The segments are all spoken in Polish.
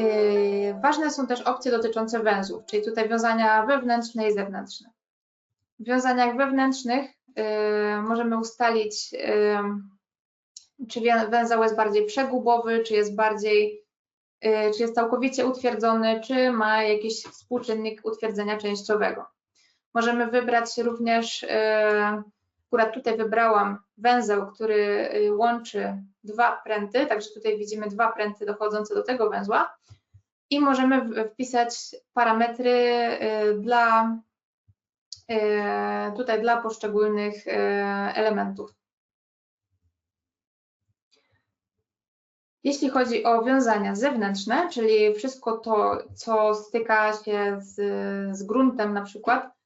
Yy, Ważne są też opcje dotyczące węzłów, czyli tutaj wiązania wewnętrzne i zewnętrzne. W wiązaniach wewnętrznych yy, możemy ustalić, yy, czy węzeł jest bardziej przegubowy, czy jest bardziej, czy jest całkowicie utwierdzony, czy ma jakiś współczynnik utwierdzenia częściowego. Możemy wybrać również, akurat tutaj wybrałam węzeł, który yy, łączy dwa pręty, także tutaj widzimy dwa pręty dochodzące do tego węzła i możemy wpisać parametry y, dla y, tutaj dla poszczególnych y, elementów. Jeśli chodzi o wiązania zewnętrzne, czyli wszystko to, co styka się z, z gruntem na przykład,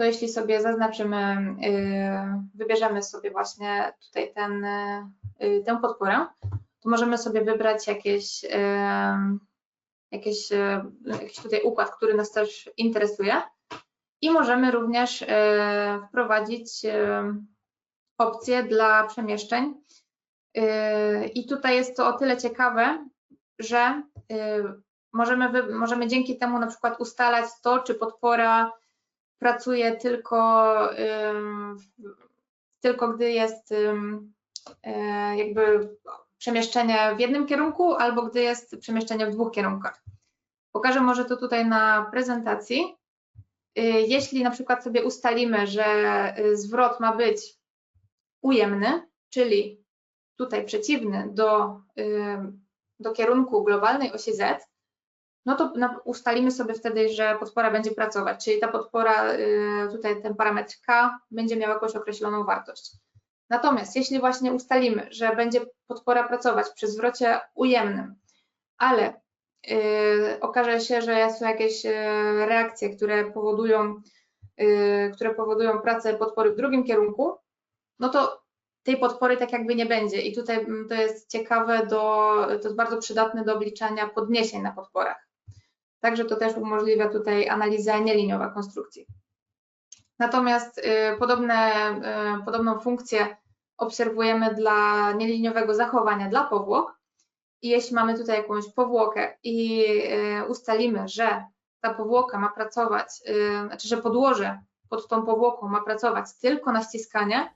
to jeśli sobie zaznaczymy, y, wybierzemy sobie właśnie tutaj ten, y, tę podporę, to możemy sobie wybrać jakieś, y, jakieś, jakiś tutaj układ, który nas też interesuje i możemy również wprowadzić opcje dla przemieszczeń. I tutaj jest to o tyle ciekawe, że możemy, możemy dzięki temu na przykład ustalać to, czy podpora pracuje tylko, tylko gdy jest e, jakby przemieszczenie w jednym kierunku, albo gdy jest przemieszczenie w dwóch kierunkach. Pokażę może to tutaj na prezentacji. Y, Jeśli na przykład sobie ustalimy, że y, zwrot ma być ujemny, czyli tutaj przeciwny do, do kierunku globalnej osi Z, no to ustalimy sobie wtedy, że podpora będzie pracować, czyli ta podpora, y, tutaj ten parametr K będzie miał jakąś określoną wartość. Natomiast jeśli właśnie ustalimy, że będzie podpora pracować przy zwrocie ujemnym, ale y, okaże się, że są jakieś y, reakcje, które powodują, które powodują pracę podpory w drugim kierunku, no to tej podpory tak jakby nie będzie. I tutaj mm, to jest ciekawe, do, to jest bardzo przydatne do obliczania podniesień na podporach. Także to też umożliwia tutaj analiza nieliniowa konstrukcji. Natomiast y, podobne, y, podobną funkcję obserwujemy dla nieliniowego zachowania dla powłok. I jeśli mamy tutaj jakąś powłokę i y, ustalimy, że ta powłoka ma pracować, znaczy, że podłoże pod tą powłoką ma pracować tylko na ściskanie,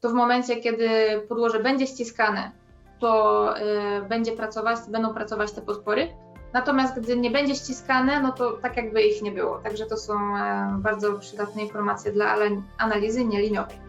to w momencie, kiedy podłoże będzie ściskane, to będzie pracować, będą pracować te podpory. Natomiast gdy nie będzie ściskane, no to tak jakby ich nie było. Także to są e, bardzo przydatne informacje dla analizy nieliniowej.